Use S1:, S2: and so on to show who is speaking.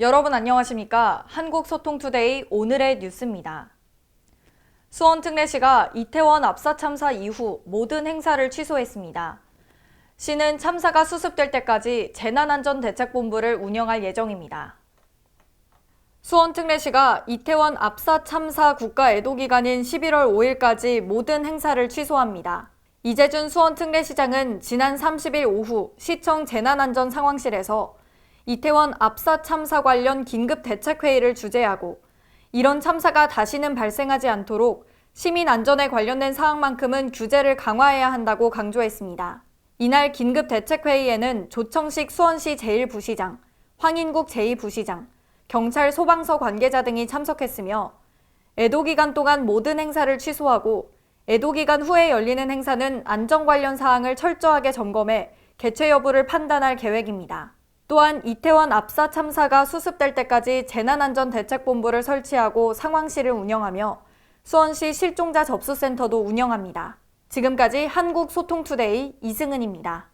S1: 여러분 안녕하십니까? 한국소통투데이 오늘의 뉴스입니다. 수원특례시가 이태원 압사 참사 이후 모든 행사를 취소했습니다. 시는 참사가 수습될 때까지 재난안전대책본부를 운영할 예정입니다. 수원특례시가 이태원 압사 참사 국가 애도 기간인 11월 5일까지 모든 행사를 취소합니다. 이재준 수원특례시장은 지난 30일 오후 시청 재난안전 상황실에서 이태원 압사 참사 관련 긴급 대책회의를 주재하고 이런 참사가 다시는 발생하지 않도록 시민 안전에 관련된 사항만큼은 규제를 강화해야 한다고 강조했습니다. 이날 긴급 대책회의에는 조청식 수원시 제1부시장, 황인국 제2부시장, 경찰 소방서 관계자 등이 참석했으며 애도 기간 동안 모든 행사를 취소하고 애도 기간 후에 열리는 행사는 안전 관련 사항을 철저하게 점검해 개최 여부를 판단할 계획입니다. 또한 이태원 압사 참사가 수습될 때까지 재난안전대책본부를 설치하고 상황실을 운영하며 수원시 실종자 접수센터도 운영합니다. 지금까지 한국소통투데이 이승은입니다.